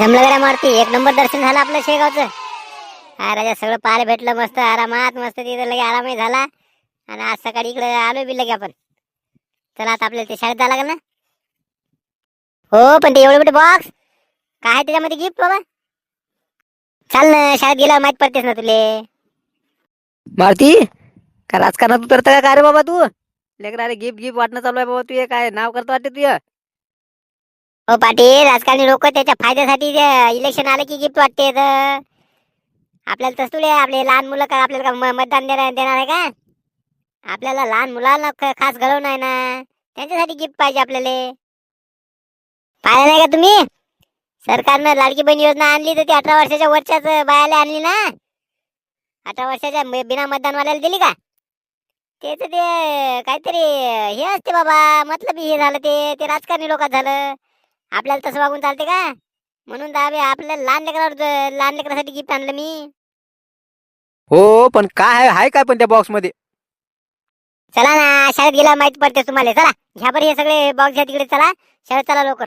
जमलं गड्या मारती. एक नंबर दर्शन झालं आपलं शेगावचं. हा राजा सगळं पाहायला भेटलं मस्त आरामात मस्त तिथं लगे आरामही झाला. आणि आज सकाळी इकडे आलो बी लगे आपण. चला आता आपल्याला ते शाळेत जायला लागेल ना? हो पण ते एवढे मोठे बॉक्स काय आहे त्याच्यामध्ये गिफ्ट बाबा? चाल ना शाळेत गेल्यावर माहीत पडतेस ना तुले. मारती का राजकारणात उतरतं का रे बाबा तू? लेकर अरे गिफ्ट गिफ्ट वाटणं चालू आहे बाबा तू हे काय नाव करतो वाटते तुझं? हो पाटील राजकारणी लोक त्याच्या फायद्यासाठी इलेक्शन आलं की गिफ्ट वाटते तर आपल्याला तसं आपले लहान मुलं का आपल्याला का मतदान देणार देणार आहे का? आपल्याला लहान मुलांना खास घडवणं आहे ना. त्यांच्यासाठी गिफ्ट पाहिजे आपल्याला. पाहिलं नाही का तुम्ही? सरकारनं लाडकी बहीण योजना आणली तर ती अठरा वर्षाच्या वरच्याच बायाला आणली ना. अठरा वर्षाच्या बिना मतदानवाल्याला दिली का? तेच ते काहीतरी हे असते बाबा मतलब हे झालं ते ते राजकारणी लोकात झालं. आपल्याला तसं वागून चालते का? म्हणून दाबे आपल्याला लहान लेकरावर ज- लहान लेकरासाठी गिफ्ट आणलं मी. हो पण काय आहे हाय काय पण त्या बॉक्समध्ये चला ना शाळेत गेला माहीत पडते तुम्हाला. चला घ्या बरं हे सगळे बॉक्स घ्या तिकडे चला. शाळेत चला लवकर.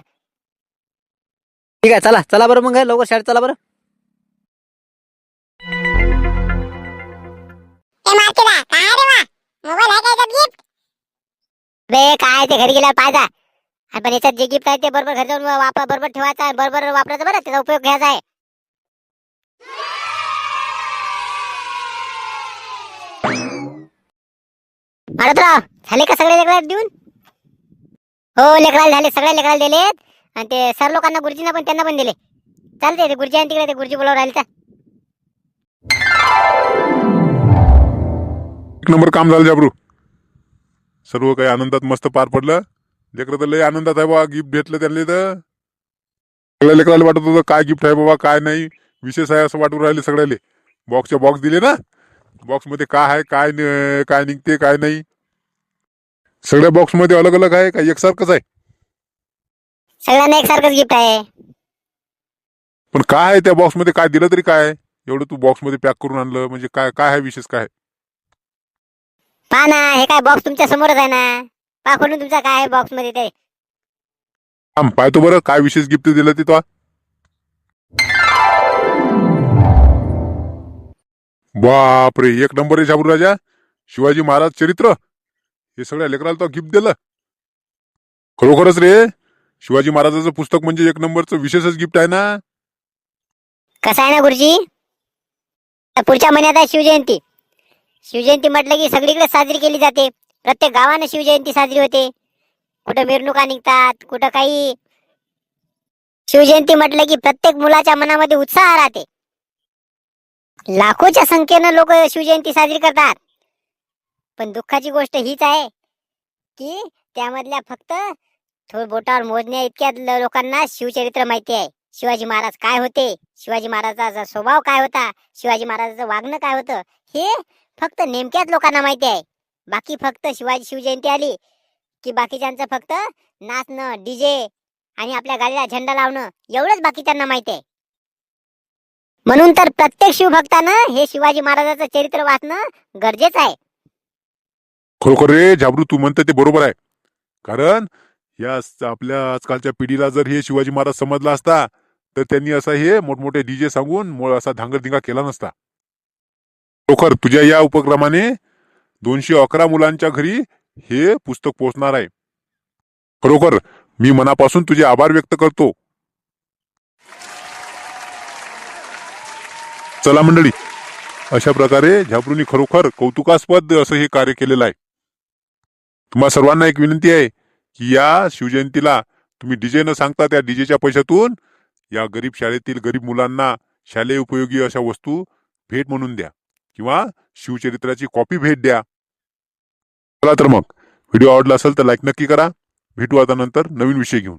ठीक आहे चला चला बरं मग लवकर शाळेत चला बरं. बे काय ते घरी गेल्यावर पाहिजा पण याच्यात जे गिफ्ट आहे ते बरोबर घरी जाऊन वापर बरोबर ठेवायचा आहे बरोबर वापरायचं बरं त्याचा उपयोग घ्यायचा आहे. मारतराव झाले का सगळे लेकराला देऊन? हो लेकराला झाले सगळ्या लेकराला दिलेत. आणि ते सर लोकांना गुरुजींना पण त्यांना पण दिले. चालते ते गुरुजी आणि तिकडे ते गुरुजी बोलावर राहिले तर एक नंबर काम झालं जाबरू सर्व काही आनंदात मस्त पार पडलं. लेकरं तर लय आनंदात आहे बाबा गिफ्ट भेटलं त्यांना तर सगळ्या लेकराला वाटत होतं काय गिफ्ट आहे बाबा काय नाही. विशेष आहे असं वाटून राहिले सगळ्याले. बॉक्सच्या बॉक्स दिले ना. बॉक्समध्ये काय आहे काय काय निघते काय नाही. सगळ्या बॉक्समध्ये अलग अलग आहे का एकसारखंच आहे. सगळ्यांना एकसारखंच गिफ्ट आहे. पण काय आहे त्या बॉक्समध्ये काय दिलं तरी काय? आहे? एवढं तू बॉक्समध्ये पॅक करून आणलं म्हणजे काय काय आहे विशेष काय? पहा ना हे काय बॉक्स तुमच्या समोरच आहे ना? पहा खोलून तुमचा काय आहे बॉक्समध्ये ते? थांब पाहतो बरं. काय विशेष गिफ्ट दिलं ते तो बापरे एक नंबर आहे शाबू राजा शिवाजी महाराज चरित्र. हे सगळ्या लेकराला तो गिफ्ट दिलं. खरोखरच रे शिवाजी महाराजाचं पुस्तक म्हणजे एक नंबरचं विशेषच गिफ्ट आहे ना? कसं आहे ना गुरुजी? पुढच्या महिन्यात आहे शिवजयंती. शिवजयंती म्हटलं की सगळीकडे साजरी केली जाते. प्रत्येक गावानं शिवजयंती साजरी होते. कुठं मिरवणुका निघतात कुठं काही. शिवजयंती म्हटलं की प्रत्येक मुलाच्या मनामध्ये उत्साह राहते. लाखोच्या संख्येनं लोक शिवजयंती साजरी करतात. पण दुःखाची गोष्ट हीच आहे की त्यामधल्या फक्त थोड बोटावर मोजण्या इतक्या लोकांना शिवचरित्र माहिती आहे. शिवाजी महाराज काय होते? शिवाजी महाराजाचा स्वभाव काय होता? शिवाजी महाराजाचं वागणं काय होतं? हे फक्त नेमक्याच लोकांना माहिती आहे. बाकी फक्त शिवाजी शिवजयंती आली की बाकीच्यांचं फक्त नाचणं डीजे आणि आपल्या गाडीला झेंडा लावणं एवढंच बाकीच्यांना माहिती आहे. म्हणून तर प्रत्येक शिवभक्तानं हे शिवाजी महाराजाचं चरित्र वाचणं गरजेचं आहे. खरोखर रे झाबरू तू म्हणतं ते बरोबर आहे. कारण या स- आपल्या आजकालच्या पिढीला जर हे शिवाजी महाराज समजला असता तर त्यांनी असं हे मोठमोठे डीजे सांगून मो- असा धांगरधिंगा केला नसता. खरोखर तुझ्या या उपक्रमाने दोनशे अकरा मुलांच्या घरी हे पुस्तक पोहोचणार आहे. खरोखर मी मनापासून तुझे आभार व्यक्त करतो. चला मंडळी अशा प्रकारे झाबरूनी खरोखर कौतुकास्पद असं हे कार्य केलेलं आहे. तुम्हा सर्वांना एक विनंती आहे की या शिवजयंतीला तुम्ही डीजे न सांगता त्या डीजेच्या पैशातून या गरीब शाळेतील गरीब मुलांना शालेय उपयोगी अशा वस्तू भेट म्हणून द्या किंवा शिवचरित्राची कॉपी भेट द्या. चला तर मग. व्हिडिओ आवडला असेल तर लाईक नक्की करा. भेटू आता नंतर नवीन विषय घेऊन.